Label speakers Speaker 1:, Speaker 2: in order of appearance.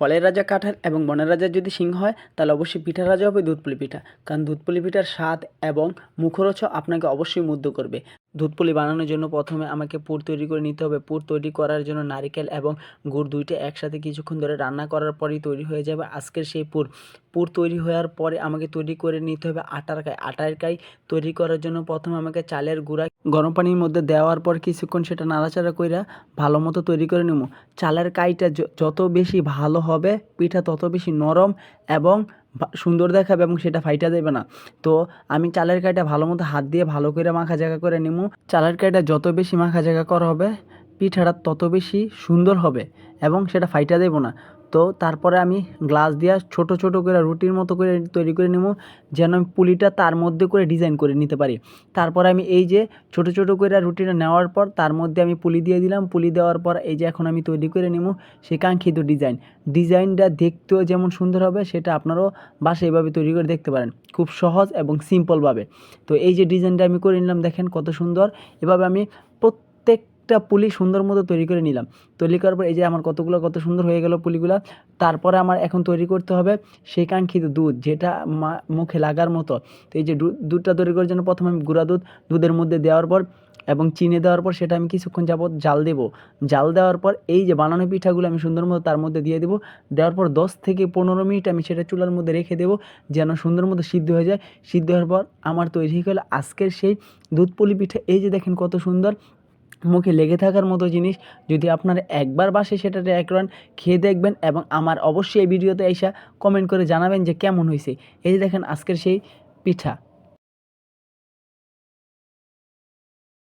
Speaker 1: ফলের রাজা কাঁঠাল এবং বনের রাজা যদি সিংহ হয়, তাহলে অবশ্যই পিঠার রাজা হবে দুধপুলি পিঠা। কারণ দুধপুলি পিঠার স্বাদ এবং মুখরোচ আপনাকে অবশ্যই মুগ্ধ করবে। দুধপুলি বানানোর জন্য প্রথমে আমাকে পুর তৈরি করে নিতে হবে। পুর তৈরি করার জন্য নারকেল এবং গুড় দুইটা একসাথে কিছুক্ষণ ধরে রান্না করার পরেই তৈরি হয়ে যাবে আজকের সেই পুর। পুর তৈরি হওয়ার পরে আমাকে তৈরি করে নিতে হবে আটার কাই। আটার কাই তৈরি করার জন্য প্রথমে আমাকে চালের গুঁড়া গরম পানির মধ্যে দেওয়ার পর কিছুক্ষণ সেটা নাড়াচাড়া কইরা ভালো মতো তৈরি করে নেব। চালের কাইটা যত বেশি ভালো হবে, পিঠা তত বেশি নরম এবং সুন্দর দেখাবে এবং সেটা ফাইটা দেবে না। তো আমি চালের কাটা ভালো মতো হাত দিয়ে ভালো করে মাখা জায়গা করে নিমু। চালের কাটা যত বেশি মাখা জায়গা করা হবে পিঠাটা তত বেশি সুন্দর হবে এবং সেটা ফাইটা দেবো না। তো তারপরে আমি গ্লাস দিয়া ছোট ছোট করে রুটির মতো করে তৈরি করে নেব, যেন আমি পুলিটা তার মধ্যে করে ডিজাইন করে নিতে পারি। তারপরে আমি এই যে ছোট ছোট করে রুটিটা নেওয়ার পর তার মধ্যে আমি পুলি দিয়ে দিলাম। পুলি দেওয়ার পর এই যে এখন আমি তৈরি করে নেব সেই কাঙ্ক্ষিত ডিজাইন। ডিজাইনটা দেখতেও যেমন সুন্দর হবে, সেটা আপনারাও বাসায় এভাবে তৈরি করে দেখতে পারেন। খুব সহজ এবং সিম্পলভাবে তো এই যে ডিজাইনটা আমি করে নিলাম, দেখেন কত সুন্দর। এভাবে আমি প্রত্যেকটা পুলি সুন্দর মতো তৈরি করে নিলাম। তৈরি করার পর এই যে আমার কতগুলো, কত সুন্দর হয়ে গেল পুলিগুলো, তারপরে আমার এখন তৈরি করতে হবে সেই কাঙ্ক্ষিত দুধ যেটা মুখে লাগার মতো। তো এই যে দুধটা তৈরি করার জন্য প্রথমে আমি গুঁড়া দুধ, দুধের মধ্যে দেওয়ার পর এবং চিনি দেওয়ার পর সেটা আমি কিছুক্ষণ যাবত জাল দেবো। জাল দেওয়ার পর এই যে বানানো পিঠাগুলো আমি সুন্দর মতো তার মধ্যে দিয়ে দেবো। দেওয়ার পর দশ থেকে পনেরো মিনিট আমি সেটা চুলার মধ্যে রেখে দেবো যেন সুন্দর মতো সিদ্ধ হয়ে যায়। সিদ্ধ হওয়ার পর আমার তৈরি হয়ে গেলো আজকের সেই দুধ পুলি পিঠা। এই যে দেখেন কত সুন্দর মুখে লেগে থাকার মতো জিনিস, যদি আপনারা একবার বাসে সেটা ট্রাই করেন খেয়ে দেখবেন এবং আমার অবশ্যই এই ভিডিওতে এসে কমেন্ট করে জানাবেন যে কেমন হয়েছে। এই দেখেন আজকের সেই পিঠা।